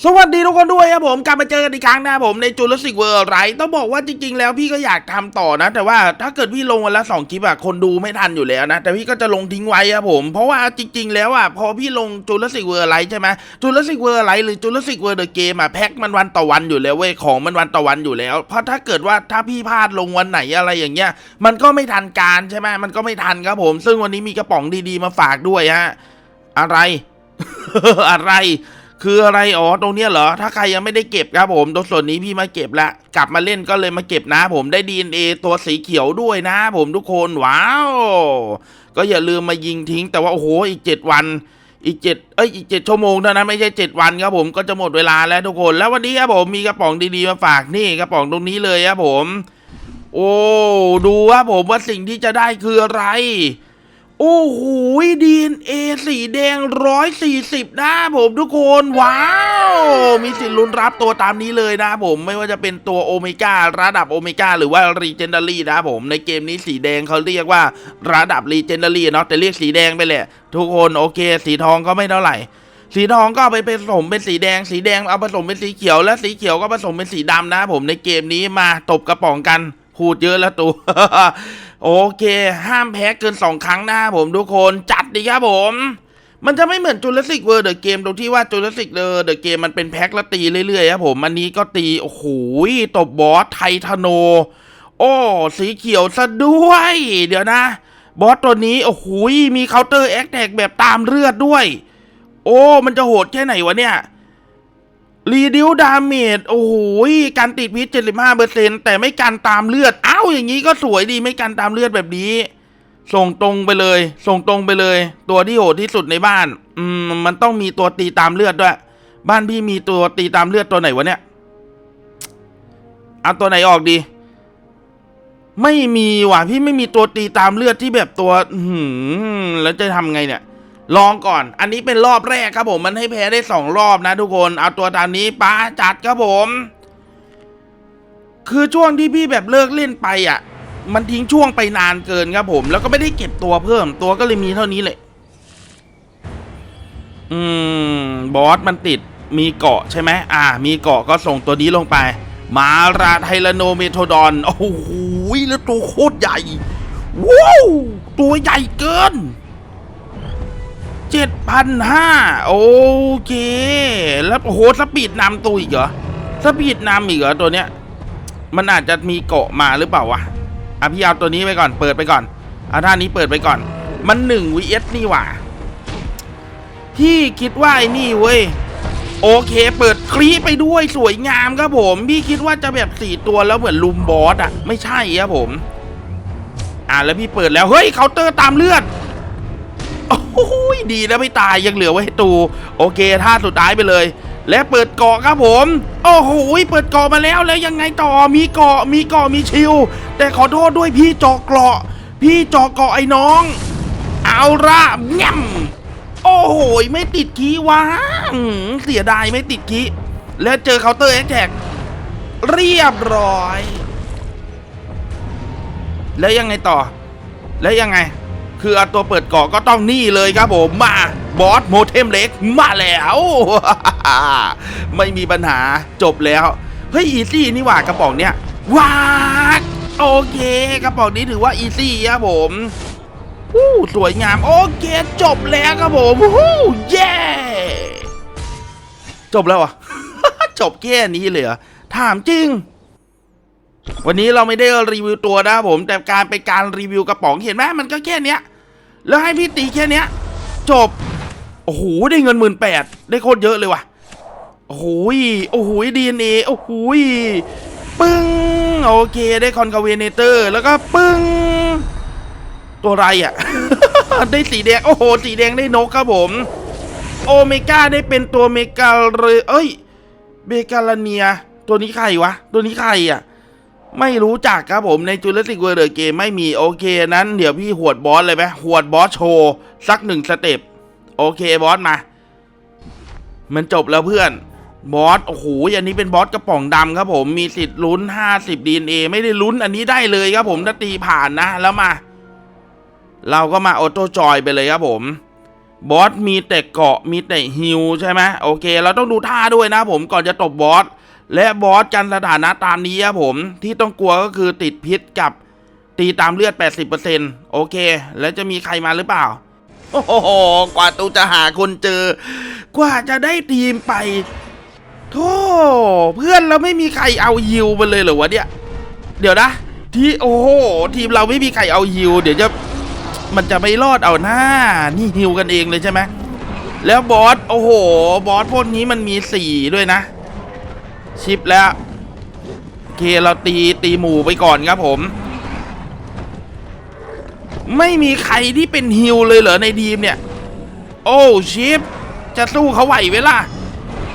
สวัสดีทุกคนด้วยครับผมกลับมาเจอกันอีกครั้งนะครับผมในจูเลสิกเวิร์ไรต้องบอกว่าจริง ๆ แล้วพี่ก็อยากทำต่อนะ แต่ว่าถ้าเกิดพี่ลงวันละสองคลิปอะคนดูไม่ทันอยู่แล้วนะ แต่พี่ก็จะลงทิ้งไว้ครับผม เพราะว่าจริง ๆ แล้วอะพอพี่ลงจูเลสิกเวิร์ไรใช่ไหมจูเลสิกเวิร์ไรหรือจูเลสิกเวิร์เดอะเกมอะแพ็คมันวันต่อวันอยู่แล้วเว้ยของมันวันต่อวันอยู่แล้ว เพราะถ้าเกิดว่าถ้าพี่พลาดลงวันไหนอะไรอย่างเงี้ย มันก็ไม่ทันการใช่ไหมมันก็ไม่ทันครับผม ซึ่งวันนี้มีกระป๋องดีๆมาฝากด้วยฮะอะไรอะไร คืออะไรอ๋อตรงเนี้ยเหรอ ถ้าใครยังไม่ได้เก็บครับผมตรงส่วนนี้พี่มาเก็บละกลับมาเล่นก็เลยมาเก็บนะ ผมได้ DNA ตัวสีเขียวด้วยนะ ผมทุกคนว้าว ก็อย่าลืมมายิงทิ้ง แต่ว่าโอ้โหอีกเจ็ดวันอีกเจ็ดเอ้ยอีกเจ็ดชั่วโมงเท่านั้นไม่ใช่เจ็ดวันครับผมก็จะหมดเวลาแล้วทุกคน แล้ววันนี้ครับผมมีกระป๋องดีๆมาฝากนี่กระป๋องตรงนี้เลยครับผม โอ้ดูว่าผมว่าสิ่งที่จะได้คืออะไร โอ้โหดีเอ็นเอสีแดงร้อยสี่สิบนะผมทุกคนว้าว มีสิทธิ์ลุ้นรับตัวตามนี้เลยนะผมไม่ว่าจะเป็นตัวโอเมก้าระดับโอเมก้าหรือว่ารีเจนดารี่นะผมในเกมนี้สีแดงเขาเรียกว่าระดับรีเจนดารี่เนาะแต่เรียกสีแดงไปแหละ ทุกคนโอเค สีทองก็ไม่เท่าไหร่สีทองก็ไปผสมเป็นสีแดง สีแดงเอาผสมเป็นสีเขียว และสีเขียวก็ผสมเป็นสีดำนะผมในเกมนี้มาตบกระป๋องกัน พูดเยอะแล้วตัว โอเค ห้ามแพ้เกินสองครั้งนะผมทุกคนจัดดีครับผมมันจะไม่เหมือนจูเลสิกเวอร์เดอะเกมตรงที่ว่าจูเลสิกเดอะเกมมันเป็นแพ็คล้วตีเรื่อยๆครับผม อันนี้ก็ตี โอ้โหตบบอสไททาโน โอ้ สีเขียวซะด้วย เดี๋ยวนะ บอสตัวนี้ โอ้โหมีเคาน์เตอร์แอคแท็กแบบตามเลือดด้วย โอ้ มันจะโหดแค่ไหนวะเนี่ย รีดิวดาเมจโอ้โหการติดพิษ75%แต่ไม่กันตามเลือด อ้าวอย่างนี้ก็สวยดีไม่กันตามเลือดแบบนี้ ส่งตรงไปเลย ส่งตรงไปเลย ตัวที่โหดที่สุดในบ้าน อืมมันต้องมีตัวตีตามเลือดด้วย บ้านพี่มีตัวตีตามเลือดตัวไหนวะเนี่ยเอาตัวไหนออกดี ไม่มีว่ะพี่ไม่มีตัวตีตามเลือดที่แบบตัว อือหือแล้วจะทำไงเนี่ย ลองก่อน อันนี้เป็นรอบแรกครับผม มันให้แพ้ได้สองรอบนะทุกคน เอาตัวตามนี้ป้าจัดครับผม คือช่วงที่พี่แบบเลิกเล่นไปอะ มันทิ้งช่วงไปนานเกินครับผม แล้วก็ไม่ได้เก็บตัวเพิ่ม ตัวก็เลยมีเท่านี้เลยอืม บอสมันติด มีเกาะใช่ไหม อ่า มีเกาะก็ส่งตัวนี้ลงไป มาราไทลโนเมโทดอน โอ้โห แล้วตัวโคตรใหญ่ ว้าว ตัวใหญ่เกิน เจ็ดพันห้าโอเค แล้วโอ้โหสปีดนำตัวอีกเหรอสปีดนำอีกเหรอตัวเนี้ย มันอาจจะมีเกาะมาหรือเปล่าวะอะพี่เอาตัวนี้ไปก่อนเปิดไปก่อนเอาท่านี้เปิดไปก่อน มันหนึ่งวีเอสนี่หว่าพี่คิดว่าไอ้นี่เว้ยโอเคเปิดคลีไปด้วยสวยงามครับผม พี่คิดว่าจะแบบสี่ตัวแล้วเหมือนลุมบอสอะไม่ใช่ครับผม อะแล้วพี่เปิดแล้ว เฮ้ยเคาน์เตอร์ตามเลือด โอ้ยดีนะไม่ตายยังเหลือไว้ให้ตู โอเคท่าสุดท้ายไปเลย และเปิดเกาะครับผม โอ้โหเปิดเกาะมาแล้วแล้วยังไงต่อมีเกาะมีเกาะมีชิว แต่ขอโทษด้วยพี่จาะเกาะ พี่จาะเกาะไอ้น้อง เอาละแง่มโอ้โหไม่ติดคีย์วะเสียดายไม่ติดคีย์แล้วเจอเคาน์เตอร์แอคแท็กเรียบร้อย แล้วยังไงต่อ แล้วยังไง คือเอาตัวเปิดเกาะก็ต้องนี่เลยครับผมมาบอสโมเทมเล็กมาแล้ว ไม่มีปัญหาจบแล้ว เฮ้ยอีซี่นี่หว่ากระป๋องเนี้ยว้าโอเคกระป๋องนี้ถือว่าอีซี่ครับผมวู้สวยงามโอเคจบแล้วครับผมวู้เย้จบแล้วอะจบแค่นี้เลยเหรอถามจริง วันนี้เราไม่ได้รีวิวตัวนะครับผม แต่การเป็นการรีวิวกระป๋องเห็นไหมมันก็แค่เนี้ย แล้วให้พี่ตีแค่เนี้ย จบ โอ้โห ได้เงินหมื่นแปดได้โคตรเยอะเลยว่ะ โอ้โหโอ้โหดีเอ็นเอโอ้โหปึ้ง โอเค ได้คอนคาเวเนเตอร์ แล้วก็ปึ้ง ตัวไรอะ ได้สีแดง โอ้โห สีแดงได้นกครับผม โอเมก้าได้เป็นตัวเมกาเรเอ้ยเบกาลเนีย ตัวนี้ใครวะ ตัวนี้ใครอะ ไม่รู้จักครับผมในจูเลสิกเวอร์เดอเกมไม่มีโอเคนั้นเดี๋ยวพี่หวดบอสเลยไหมหวดบอสโชว์ สักหนึ่งสเต็ปโอเคบอสมา มันจบแล้วเพื่อนบอสโอ้โหอันนี้เป็นบอสกระป๋องดำครับผมมีสิทธิ์ลุ้น 50 DNA ไม่ได้ลุ้นอันนี้ได้เลยครับผมถ้าตีผ่านนะแล้วมา เราก็มาออโต้จอยไปเลยครับผมบอสมีแต่เกาะมีแต่ฮิวใช่ไหมโอเค เราต้องดูท่าด้วยนะผมก่อนจะตบบอส และบอสกันสถานะตามนี้ครับผมที่ต้องกลัวก็คือติดพิษกับตีตามเลือด 80%โอเค แล้วจะมีใครมาหรือเปล่า โอ้โห กว่าตูจะหาคนเจอ กว่าจะได้ทีมไปโธ่เพื่อนเราไม่มีใครเอาฮิวมาเลยเหรอวะเนี่ย เดี๋ยวนะ ที่โอ้โห ทีมเราไม่มีใครเอาฮิว เดี๋ยวจะมันจะไม่รอดเอาหน้า นี่ฮิวกันเองเลยใช่ไหมแล้วบอส โอ้โห บอสพวกนี้มันมีสี่ด้วยนะ ชิปแล้วโอเคเราตีตีหมู่ไปก่อนครับผม ไม่มีใครที่เป็นฮิวเลยเหรอในทีมเนี่ย โอ้ชิปจะสู้เขาไหวไหมล่ะ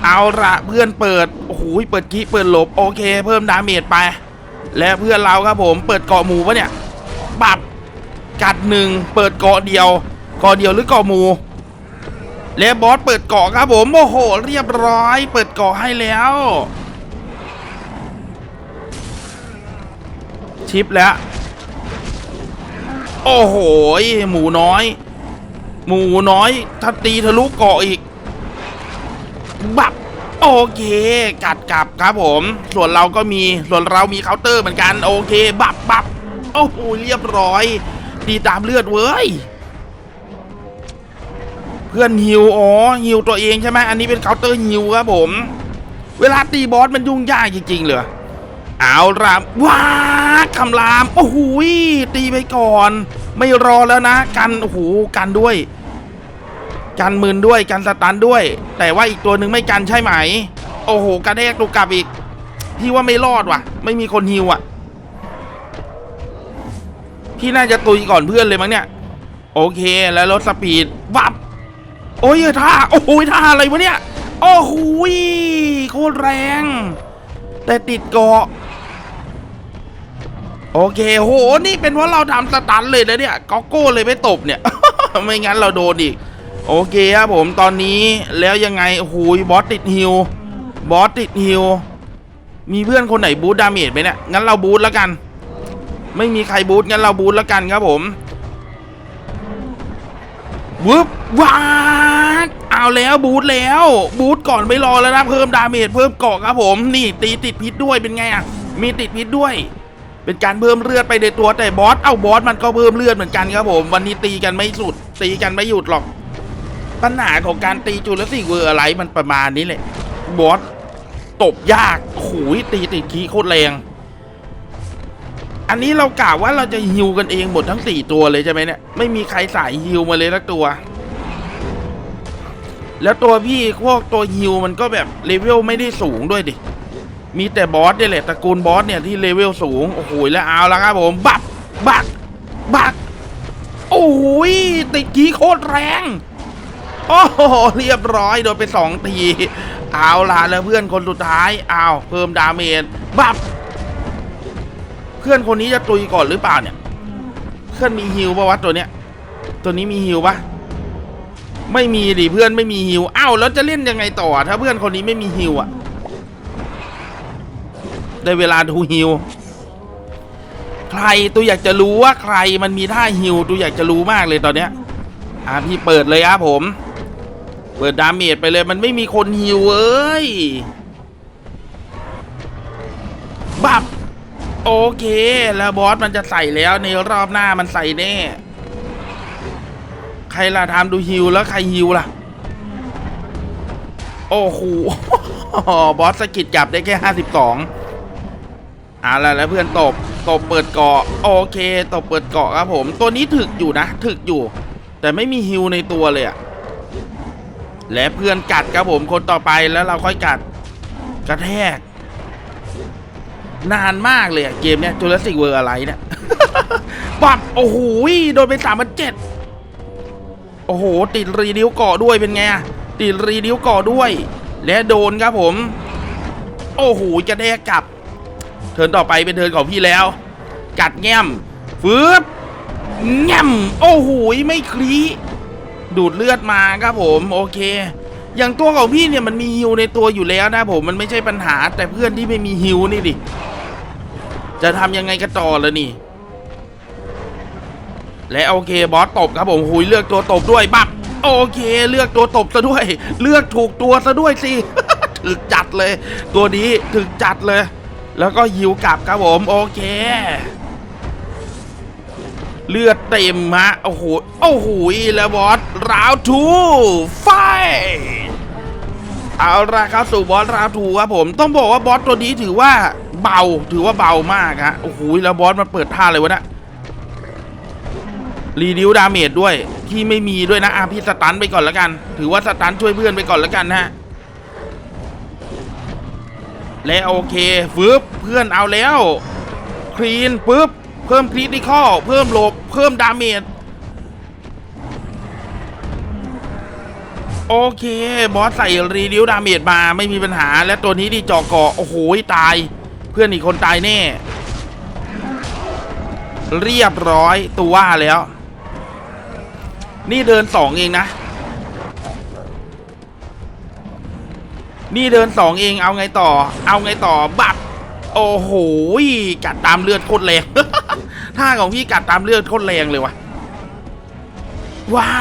เอาละเพื่อนเปิดโอ้โหเปิดกี้เปิดหลบโอเค เพิ่มดาเมจไป และเพื่อนเราครับผมเปิดเกาะหมูปะเนี่ยปับกัดหนึ่งเปิดเกาะเดียวเกาะเดียวหรือเกาะหมูและบอสเปิดเกาะครับผมโอ้โห เรียบร้อย เปิดเกาะให้แล้ว ชิปแล้ว โอ้โหหมูน้อย หมูน้อยถ้าตีทะลุเกาะอีก บับ โอเค กัดกลับครับผม ส่วนเราก็มี ส่วนเรามีเคาน์เตอร์เหมือนกัน โอเค บับบับโอ้โห เรียบร้อยตีตามเลือดเว้ย เพื่อนฮิว อ๋อ ฮิวตัวเองใช่ไหม อันนี้เป็นเคาน์เตอร์ฮิวครับผม เวลาตีบอสมันยุ่งยากจริงๆเลย เอาละว้าคำราม โอ้โหตีไปก่อน ไม่รอแล้วนะ กันโอ้โหกันด้วย กันมืนด้วยกันสตันด้วย แต่ว่าอีกตัวหนึ่งไม่กันใช่ไหม โอ้โหกระแทกตูกกลับอีก พี่ว่าไม่รอดว่ะ ไม่มีคนฮิวอะ พี่น่าจะตุยก่อนเพื่อนเลยมั้งเนี่ย โอเคแล้วรถสปีดวับโอ้ยท่าโอ้โหท่าอะไรวะเนี่ย โอ้โหยโคตรแรง แต่ติดเกาะ โอเคโหนี่เป็นเพราะเราทำสตันเลยนะเนี่ยก็โก้เลยไม่ตบเนี่ย ไม่งั้นเราโดนอีก โอเคครับผมตอนนี้แล้วยังไงโอ้โหบอสติดฮิวบอสติดฮิวมีเพื่อนคนไหนบูทดาเมจไหมเนี่ยงั้นเราบูทแล้วกัน ไม่มีใครบูทงั้นเราบูทแล้วกันครับผมวึบวาดเอาแล้วบูทแล้ว บูทก่อนไม่รอแล้วนะเพิ่มดาเมจเพิ่มเกาะครับผม นี่ตีติดพิษด้วยเป็นไงอะมีติดพิษด้วย เป็นการเพิ่มเลือดไปในตัวแต่บอสเอ้าบอสมันก็เพิ่มเลือดเหมือนกันครับผมวันนี้ตีกันไม่สุด ตีกันไม่หยุดหรอก ปัญหาของการตีจูเลสิกเวอร์อะไรมันประมาณนี้แหละบอสตบยากโอ้โหตีติดคีย์โคตรแรง อันนี้เรากล่าวว่าเราจะฮิวกันเองหมดทั้งสี่ตัวเลยใช่ไหมเนี่ยไม่มีใครสายฮิวมาเลยสักตัว แล้วตัวพี่พวกตัวฮิวมันก็แบบเลเวลไม่ได้สูงด้วยดิ มีแต่บอสเนี่ยแหละตระกูลบอสเนี่ยที่เลเวลสูง โอ้โหแล้วเอาแล้วครับผมบักบักบักโอ้ยติดกีโคตรแรง โอ้โหเรียบร้อยโดนไปสองทีเอาล่ะแล้วเพื่อนคนสุดท้ายเอาเพิ่มดาเมจบับเพื่อนคนนี้จะตุยก่อนหรือเปล่าเนี่ย เพื่อนมีฮิวปะวะตัวเนี้ย ตัวนี้มีฮิวปะไม่มีดิเพื่อนไม่มีฮิวอ้าวแล้วจะเล่นยังไงต่อ ถ้าเพื่อนคนนี้ไม่มีฮิวอะ ได้เวลาดูฮิวใครตัวอยากจะรู้ว่าใครมันมีท่าฮิวตัวอยากจะรู้มากเลยตอนเนี้ยอะพี่เปิดเลยครับผม เปิดดาเมจไปเลยมันไม่มีคนฮิวเอ้ยบับโอเค แล้วบอสมันจะใส่แล้วในรอบหน้ามันใส่แน่ ใครล่ะทำดูฮิวแล้วใครฮิวล่ะ โอ้โหบอสสกิดจับได้แค่ห้าสิบสอง อ่าแล้วแล้วเพื่อนตบตบเปิดเกาะโอเคตบเปิดเกาะครับผมตัวนี้ถึกอยู่นะ ถึกอยู่ แต่ไม่มีฮิวในตัวเลยอะและเพื่อนกัดครับผมคนต่อไปแล้วเราค่อยกัดกระแทก นานมากเลยอะเกมเนี้ยจูเลสิกเวอร์อะไรเนี่ยปับโอ้โหโดนไปสามพันเจ็ดโอ้โห ติดรีดิวเกาะด้วยเป็นไงอะติดรีดิวเกาะด้วย และโดนครับผม โอ้โหจะได้กลับ เทินต่อไปเป็นเทินของพี่แล้ว กัดแง้มฟืบแง้มโอ้โหไม่คลีดูดเลือดมาครับผมโอเค อย่างตัวของพี่เนี่ยมันมีฮิวในตัวอยู่แล้วนะผมมันไม่ใช่ปัญหาแต่เพื่อนที่ไม่มีฮิวนี่ดิจะทำยังไงกันต่อละนี่ และโอเคบอสตบครับผมหุยเลือกตัวตบด้วยบับโอเค เลือกตัวตบซะด้วย เลือกถูกตัวซะด้วยสิถึกจัดเลย ตัวนี้ถึกจัดเลย แล้วก็หิวกลับครับผมโอเค เลือดเต็มฮะโอ้โหโอ้โหแล้วบอสราวทูไฟเอาละครับสู่บอสราวทูครับผมต้องบอกว่าบอสตัวนี้ถือว่าเบาถือว่าเบามากฮะโอ้โหแล้วบอสมันเปิดท่าเลยวะนะรีดิวดาเมจด้วยที่ไม่มีด้วยนะอาพี่สตันไปก่อนแล้วกัน ถือว่าสตันช่วยเพื่อนไปก่อนแล้วกันนะฮะ และโอเคฟึบเพื่อนเอาแล้วคลีนปุ๊บเพิ่มคริติคอลเพิ่มหลบเพิ่มดาเมจโอเค บอสใส่รีดิวดาเมจมาไม่มีปัญหา และตัวนี้ดีจอกเกาะโอ้โหตาย เพื่อนอีกคนตายแน่ เรียบร้อยตัวว่าแล้ว นี่เดินสองเองนะ นี่เดินสองเองเอาไงต่อ เอาไงต่อบับโอ้โหกัดตามเลือดโคตรแรงท่าของพี่กัดตามเลือดโคตรแรงเลยวะว้า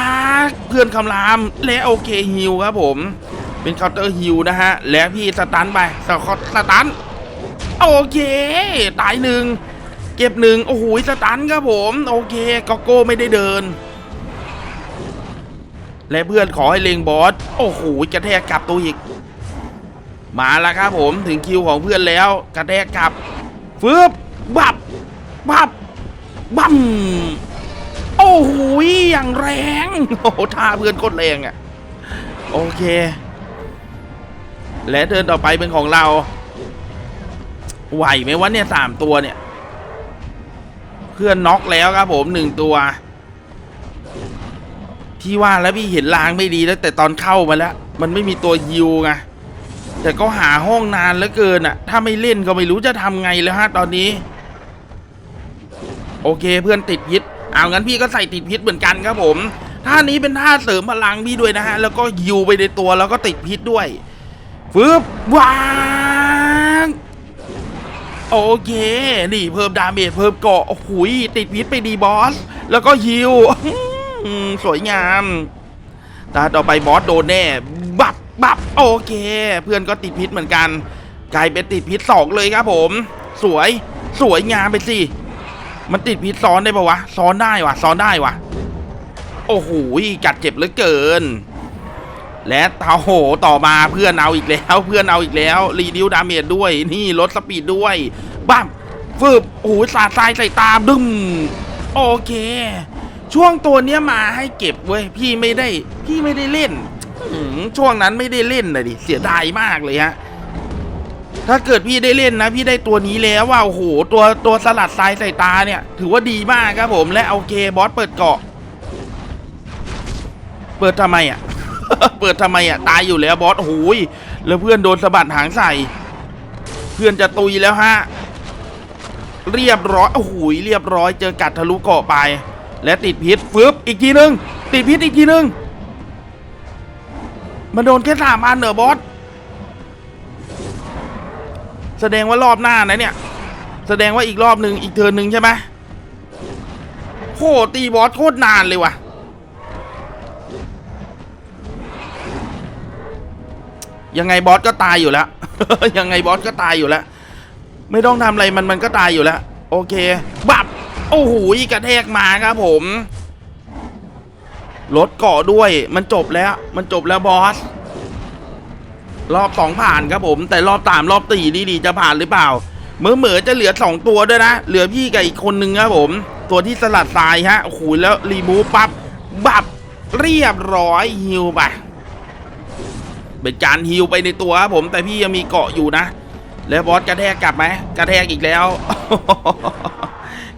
เพื่อนคำรามและโอเคฮิวครับผม เป็นเคาน์เตอร์ฮิวนะฮะ และพี่สตันไปสกอตสตันโอเค ตายหนึ่งเก็บหนึ่งโอ้โหสตันครับผม โอเคกอโก้ไม่ได้เดิน และเพื่อนขอให้เลงบอสโอ้โหกระแทกกลับตัวอีก มาแล้วครับผมถึงคิวของเพื่อนแล้วกระแทกกลับฟึบบับบับบัมโอ้โหอย่างแรงโอ้ท่าเพื่อนโคตรแรงอะ่ะโอเค และเดินต่อไปเป็นของเรา ไหวไหมวะเนี่ยสามตัวเนี่ย เพื่อนน็อกแล้วครับผมหนึ่งตัว ที่ว่าแล้วพี่เห็นลางไม่ดีแล้วแต่ตอนเข้ามาแล้ว มันไม่มีตัวยิวไง แต่ก็หาห้องนานเหลือเกินอะถ้าไม่เล่นก็ไม่รู้จะทำไงแล้วฮะตอนนี้ โอเคเพื่อนติดพิษเอางั้นพี่ก็ใส่ติดพิษเหมือนกันครับผมท่านี้เป็นท่าเสริมพลังพี่ด้วยนะฮะ แล้วก็ยิวไปในตัวแล้วก็ติดพิษด้วยฟึบวางโอเค นี่เพิ่มดาเมจเพิ่มเกาะโอ้โหยติดพิษไปดีบอส แล้วก็ยิวสวยงาม ตาต่อไปบอสโดนแน่ บับโอเค เพื่อนก็ติดพิษเหมือนกัน กลายเป็นติดพิษสองเลยครับผม สวยสวยงามไปสิ มันติดพิษซ้อนได้ปะวะ ซ้อนได้วะซ้อนได้วะโอ้โหกัดเจ็บเหลือเกิน และเาโหต่อมาเพื่อนเอาอีกแล้ว เพื่อนเอาอีกแล้วรีดิวดาเมจด้วย นี่ลดสปีดด้วยบ้ามฟืบโอ้โหสาดทรายใส่ตาดึมโอเค ช่วงตัวเนี้ยมาให้เก็บเว้ยพี่ไม่ได้ พี่ไม่ได้เล่น ช่วงนั้นไม่ได้เล่นเลยดิเสียดายมากเลยฮะถ้าเกิดพี่ได้เล่นนะ พี่ได้ตัวนี้แล้วว่าโอ้โหตัวตัวสลัดทรายใส่ตาเนี่ย ถือว่าดีมากครับผมและโอเคบอสเปิดเกาะ เปิดทำไมอะ เปิดทำไมอะ ตายอยู่แล้วบอสโอ้โหยแล้วเพื่อนโดนสะบัดหางใส่ เพื่อนจะตุยแล้วฮะเรียบร้อยโอ้โหเรียบร้อยเจอกัดทะลุเกาะไป และติดพิษฟึบอีกทีนึงติดพิษอีกทีนึง มันโดนแค่สามอันเหรอบอส แสดงว่ารอบหน้านะเนี่ย แสดงว่าอีกรอบหนึ่งอีกเทิร์นหนึ่งใช่ไหมโคตรตีบอสโคตรนานเลยว่ะ ยังไงบอสก็ตายอยู่แล้ว ยังไงบอสก็ตายอยู่แล้ว ไม่ต้องทำอะไรมันมันก็ตายอยู่แล้ว โอเค บับ โอ้โหกระแทกมาครับผม รถเกาะด้วยมันจบแล้วมันจบแล้วบอส รอบสองผ่านครับผม แต่รอบสามรอบสี่ดีดีจะผ่านหรือเปล่าเหมือเหมือจะเหลือสองตัวด้วยนะ เหลือพี่กับอีกคนนึงครับผม ตัวที่สลัดทรายฮะโอ้โหแล้วรีมูฟปั๊บบับเรียบร้อยฮิวไปเป็นการฮิวไปในตัวครับผม แต่พี่ยังมีเกาะอยู่นะ แล้วบอสกระแทกกลับไหมกระแทกอีกแล้ว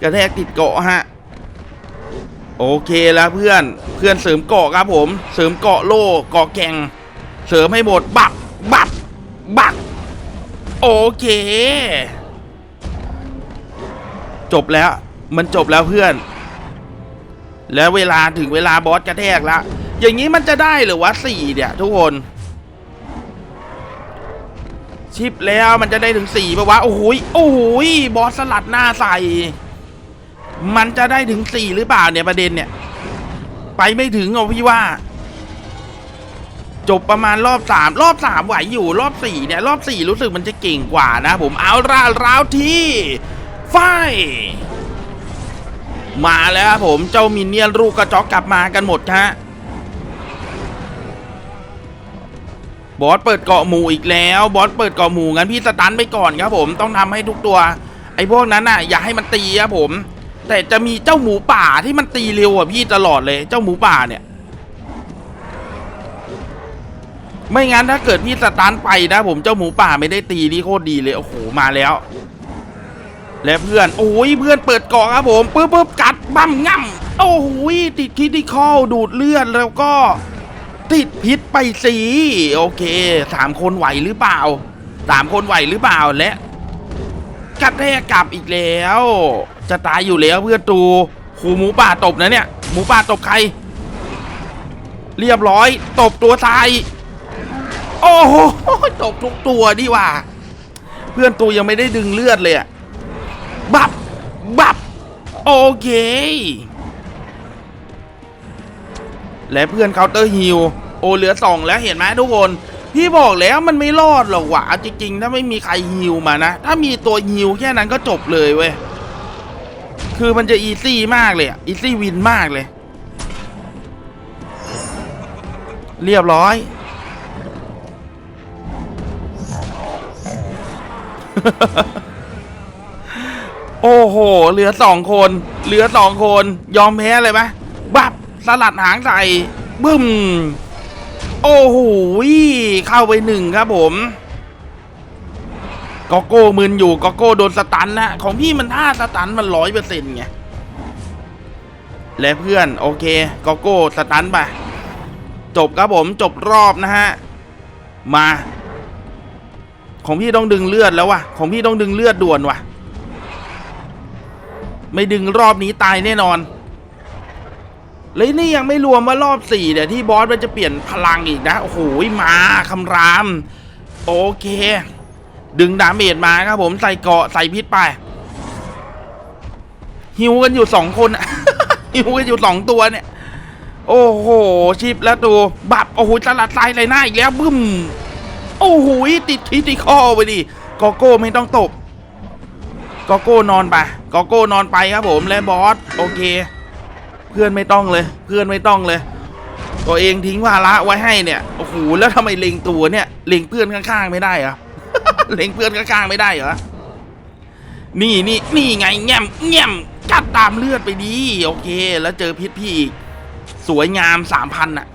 กระแทกติดเกาะฮะ โอเคแล้วเพื่อนเพื่อนเสริมเกาะครับผม เสริมเกาะโล่เกาะแขงเสริมให้หมดบับบับบับโอเค จบแล้วมันจบแล้วเพื่อน แล้วเวลาถึงเวลาบอสกระแทกแล้วอย่างนี้มันจะได้หรือวะสี่เนี่ยทุกคน ชิปแล้วมันจะได้ถึงสี่ปะวะโอ้โหยโอ้โหยบอสสลัดหน้าใส่ มันจะได้ถึงสี่หรือเปล่าเนี่ยประเด็นเนี่ย ไปไม่ถึงเอาพี่ว่า จบประมาณรอบสามรอบสามไหวอยู่รอบสี่เนี่ย รอบสี่รู้สึกมันจะเก่งกว่านะผมเอาร่าราวที่ไฟมาแล้วครับผมเจ้ามินเนี่ยนลูกกระจอกกลับมากันหมดฮะบอสเปิดเกาะหมู่อีกแล้วบอสเปิดเกาะหมู่งั้นพี่สตันไปก่อนครับผมต้องทำให้ทุกตัว ไอ้พวกนั้นน่ะ อย่าให้มันตีครับผม แต่จะมีเจ้าหมูป่าที่มันตีเร็วอะพี่ตลอดเลย เจ้าหมูป่าเนี่ย ไม่งั้นถ้าเกิดพี่สตันไปนะ ผมเจ้าหมูป่าไม่ได้ตีนี่โคตรดีเลยโอ้โหมาแล้ว และเพื่อนโอ้ยเพื่อนเปิดเกาะครับผมปึ๊บปึ๊บกัดบั้มง่ำโอ้โหติดคิดที่ข้อดูดเลือดแล้วก็ ติดพิษไปสีโอเคสามคนไหวหรือเปล่าสามคนไหวหรือเปล่าและ กระแทกกลับอีกแล้ว จะตายอยู่แล้วเพื่อนตูครูหมูป่าตบนะเนี่ย หมูป่าตบใคร เรียบร้อย ตบตัวตาย โอ้โหตบทุกตัวดีว่า เพื่อนตูยังไม่ได้ดึงเลือดเลยอะบับ บับ โอเค และเพื่อนเคาน์เตอร์ฮิลโอเหลือสองแล้วเห็นไหมทุกคน พี่บอกแล้วมันไม่รอดหรอกว่ะจริงๆ ถ้าไม่มีใครฮิลมานะ ถ้ามีตัวฮิลแค่นั้นก็จบเลยเว้ย คือมันจะอีซี่มากเลยอะอีซี่วินมากเลย เรียบร้อยโอ้โห เหลือสองคน เหลือสองคน ยอมแพ้เลยไหมบับสลัดหางใส่บึ้ม โอ้โหเข้าไปหนึ่งครับผมกอโก้มึนอยู่กอโก้โดนสตันนะของพี่มันท่าสตันมันร้อยเปอร์เซ็นต์ไงและเพื่อนโอเคกอโก้สตันไปจบครับผมจบรอบนะฮะมา ของพี่ต้องดึงเลือดแล้ววะของพี่ต้องดึงเลือดด่วนวะไม่ดึงรอบนี้ตายแน่นอน เลยนี่ยังไม่รวมว่ารอบสี่เนี่ยที่บอสมันจะเปลี่ยนพลังอีกนะ โอ้โหมาคำราม โอเค ดึงดาเมจมาครับผมใส่เกาะใส่พิษไปหิวกันอยู่สองคนอะหิวกันอยู่สองตัวเนี่ย โอ้โหชิปแล้วตัวบับโอ้โหสลัดทรายเลยหน้าอีกแล้วบึ้มโอ้โหติดคิดที่ข้อไปดิกอโก้ไม่ต้องตบกอโก้นอนไปกอโก้นอนไปครับผมและบอสโอเค เพื่อนไม่ต้องเลย เพื่อนไม่ต้องเลย ตัวเองทิ้งภาระไว้ให้เนี่ยโอ้โหแล้วทำไมเล็งตัวเนี่ยเล็งเพื่อนข้างๆไม่ได้เหรอเล็งเพื่อนข้างๆไม่ได้เหรอนี่นี่นี่ไงแง่มแง่มกัดตามเลือดไปดีโอเค แล้วเจอพิษพี่อีกสวยงามสามพันอะ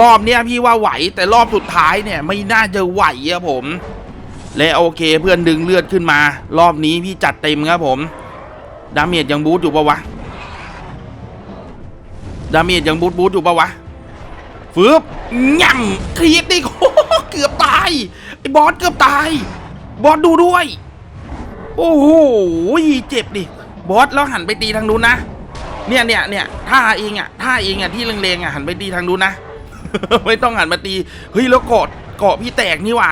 รอบเนี้ยพี่ว่าไหวแต่รอบสุดท้ายเนี่ยไม่น่าจะไหวอะผม และโอเคเพื่อนดึงเลือดขึ้นมา รอบนี้พี่จัดเต็มครับผม ดาเมจยังบูทอยู่ปะวะ ดาเมจยังบูทบูทอยู่ปะวะฟืบง่ำครีดดิโอ้โหเกือบตายไอ้บอสเกือบตาย บอสดูด้วย โอ้โหเจ็บดิบอสแล้วหันไปตีทางนู้นนะเนี่ยเนี่ยเนี่ยท่าเองอะท่าเองอะที่เลงๆอะหันไปตีทางนู้นนะไม่ต้องหันมาตีเฮ้ยแล้วเกาะเกาะพี่แตกนี่ว่า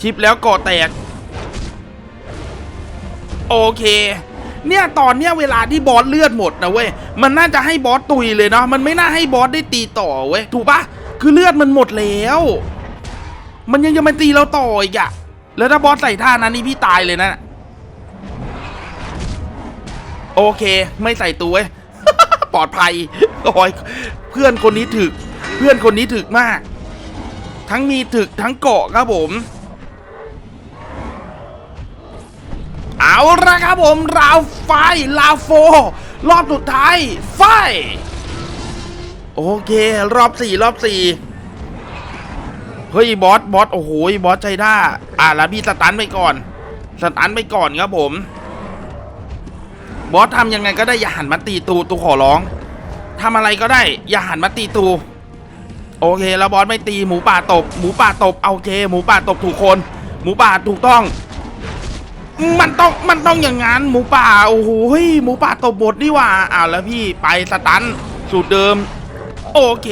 ชิปแล้วก่อแตก โอเค เนี่ยตอนเนี้ยเวลาที่บอสเลือดหมดนะเว้ย มันน่าจะให้บอสตุยเลยเนาะ มันไม่น่าให้บอสได้ตีต่อเว้ย ถูกปะคือเลือดมันหมดแล้ว มันยังจะมาตีเราต่ออีกอะแล้วถ้าบอสใส่ท่านั้นนี่พี่ตายเลยนะ โอเค ไม่ใส่ตัวเว้ย ปลอดภัยโอ้ยเพื่อนคนนี้ถึก เพื่อนคนนี้ถึกมาก ทั้งมีถึกทั้งเกาะครับผม เอาละครับผมราวไฟลาวโฟ รอบสุดท้าย ไฟ โอเค รอบสี่รอบสี่เฮ้ยบอสบอสโอ้โหบอสใจท่าอะแล้วพี่สตันไปก่อน สตันไปก่อนครับผม บอสทำยังไงก็ได้อย่าหันมาตีตูตูขอร้องทำอะไรก็ได้ อย่าหันมาตีตู โอเค แล้วบอสไม่ตีหมูป่าตบ หมูป่าตบโอเค หมูป่าตบถูกคน หมูป่าถูกต้อง มันต้องมันต้องอย่างงั้นหมูป่าโอ้โหหมูป่าตบหมดนี่ว่าอ้าวแล้วพี่ไปสตันสูตรเดิม โอเค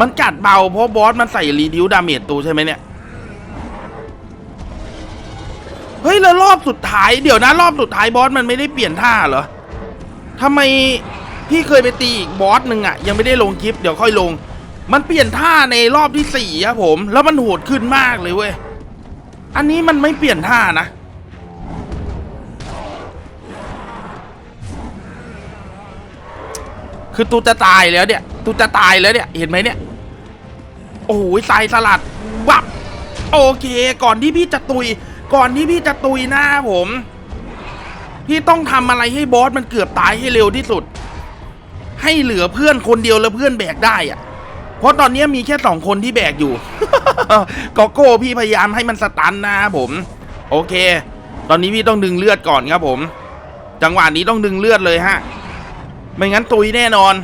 มันกัดเบาเพราะบอสมันใส่รีดิวดาเมจตูใช่ไหมเนี่ยเฮ้ยแล้วรอบสุดท้ายเดี๋ยวนะรอบสุดท้ายบอสมันไม่ได้เปลี่ยนท่าเหรอทำไมพี่เคยไปตีอีกบอสหนึ่งอะยังไม่ได้ลงคลิปเดี๋ยวค่อยลง มันเปลี่ยนท่าในรอบที่สี่ครับผม แล้วมันโหดขึ้นมากเลยเว้ยอันนี้มันไม่เปลี่ยนท่านะ คือตูจะตายแล้วเนี่ยตูจะตายแล้วเนี่ย เห็นไหมเนี่ย โอ้โหใสสลัดวับโอเค ก่อนที่พี่จะตุย ก่อนที่พี่จะตุยหน้าผม พี่ต้องทำอะไรให้บอสมันเกือบตายให้เร็วที่สุด ให้เหลือเพื่อนคนเดียวแล้วเพื่อนแบกได้อะเพราะตอนนี้มีแค่สองคนที่แบกอยู่กอโก้พี่พยายามให้มันสตันนะครับผม โอเค ตอนนี้พี่ต้องดึงเลือดก่อนครับผม จังหวะนี้ต้องดึงเลือดเลยฮะ ไม่งั้นตุยแน่นอน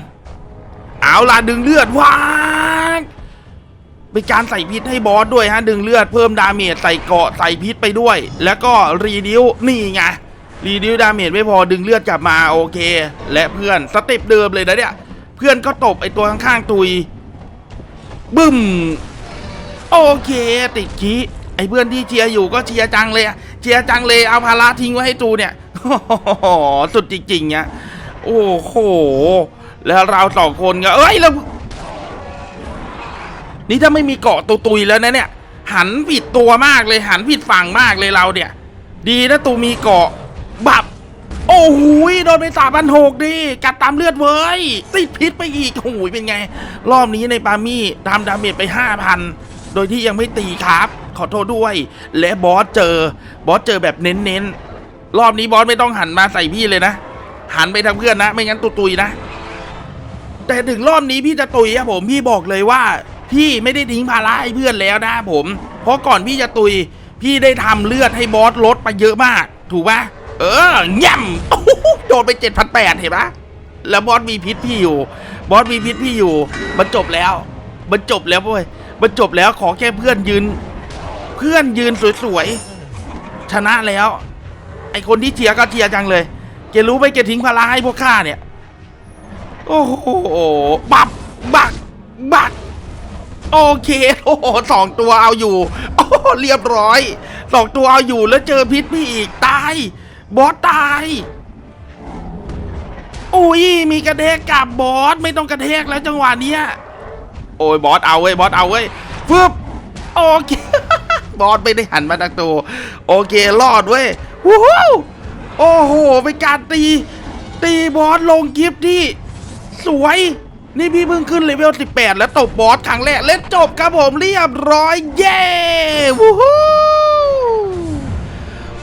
เอาล่ะดึงเลือดว้าเป็นการใส่พิษให้บอสด้วยฮะ ดึงเลือดเพิ่มดาเมจใส่เกาะใส่พิษไปด้วย แล้วก็รีดิวนี่ไงรีดิวดาเมจไม่พอดึงเลือดกลับมาโอเค และเพื่อนสเต็ปเดิมเลยนะเนี่ย เพื่อนก็ตบไอตัวข้างๆตุย บึ้ม โอเค ติดขี้ไอเพื่อนที่เชียร์อยู่ก็เชียร์จังเลยเชียร์จังเลยเอาภาระทิ้งไว้ให้ตูเนี่ยโหสุดจริงๆเนี่ย โอ้โห แล้วเราสองคนก็เอ้ยแล้วนี่ถ้าไม่มีเกาะตุตุยแล้วนะเนี่ย หันผิดตัวมากเลย หันผิดฝั่งมากเลยเราเนี่ย ดีนะตูมีเกาะบับ โอ้โหโดนไปสามพันหกดิกัดตามเลือดเว้ยติดพิษไปอีกโอ้โหเป็นไง รอบนี้ในปามี่ทำดาเมจไปห้าพันโดยที่ยังไม่ตีครับ ขอโทษด้วย และบอสเจอบอสเจอแบบเน้นๆรอบนี้บอสไม่ต้องหันมาใส่พี่เลยนะ หันไปทางเพื่อนนะ ไม่งั้นตุตุยนะ แต่ถึงรอบนี้พี่จะตุยครับผมพี่บอกเลยว่า พี่ไม่ได้ทิ้งภาระให้เพื่อนแล้วนะผม เพราะก่อนพี่จะตุย พี่ได้ทำเลือดให้บอสลดไปเยอะมาก ถูกปะเออย่ำโอ้โหโดนไปเจ็ดพันแปดเห็นปะแล้วบอสมีพิษพี่อยู่ บอสมีพิษพี่อยู่ มันจบแล้ว มันจบแล้วเว้ยมันจบแล้วขอแค่เพื่อนยืน เพื่อนยืนสวยๆชนะแล้ว ไอคนที่เชียร์ก็เชียร์จังเลย เกรู้ไหมเกทิ้งภาระให้พวกข้าเนี่ย โอ้โหบับบักบักโอเค โอ้โหสองตัวเอาอยู่ โอ้เรียบร้อยสองตัวเอาอยู่แล้วเจอพิษพี่อีก ตาย บอสตายอุ้ยมีกระเทกกับบอสไม่ต้องกระเทกแล้วจังหวะเนี้ยโอ้ยบอสเอาเว้ยบอสเอาเว้ยฟึบโอเคบอสไม่ได้หันมาทางตัวโอเครอดเว้ยวู้ฮู้ โอ้โหเป็นการตี ตีบอสลงกิฟที่ สวย นี่พี่เพิ่งขึ้นเลเวล 18 แล้วตบบอสครั้งแรกเล่นจบครับผมเรียบร้อยเย้วู้ฮู้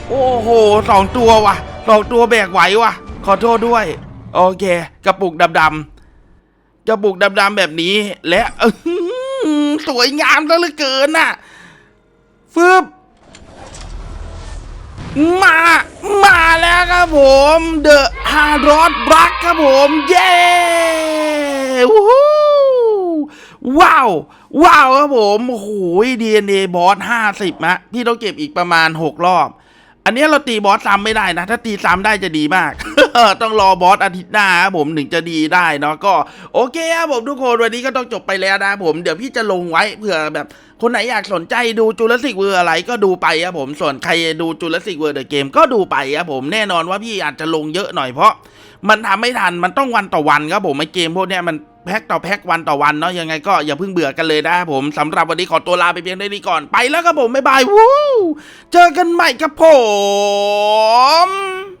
โอ้โหสองตัวว่ะสองตัวแบกไหวว่ะ ขอโทษด้วย โอเค กระปุกดำๆกระปุกดำๆแบบนี้และสวยงามซะเหลือเกินน่ะฟึบ มา มาแล้วครับผมเดอะฮาร์ดบลักครับผม เย้วู้ฮู้ว้าวว้าวครับผมโอ้โหดีเอ็นเบอสห้าสิบะพี่ต้องเก็บอีกประมาณหกรอบ อันนี้เราตีบอสซ้ำไม่ได้นะ ถ้าตีซ้ำได้จะดีมาก ต้องรอบอสอาทิตย์หน้าครับผมถึงจะดีได้เนาะก็โอเคครับผมทุกคนวันนี้ก็ต้องจบไปแล้วนะผมเดี๋ยวพี่จะลงไว้เผื่อแบบคนไหนอยากสนใจดูจูเลสิกเวอร์อะไรก็ดูไปครับผมส่วนใครดูจูเลสิกเวอร์เดอะเกมก็ดูไปครับผมแน่นอนว่าพี่อาจจะลงเยอะหน่อยเพราะมันทำไม่ทันมันต้องวันต่อวันครับผมไอเกมพวกเนี้ยมันแพ็คต่อแพ็ควันต่อวันเนาะยังไงก็อย่าเพิ่งเบื่อกันเลยนะครับผมสำหรับวันนี้ขอตัวลาไปเพียงเท่านี้ก่อนไปแล้วครับผมบ๊ายบายวู้เจอกันใหม่ครับผม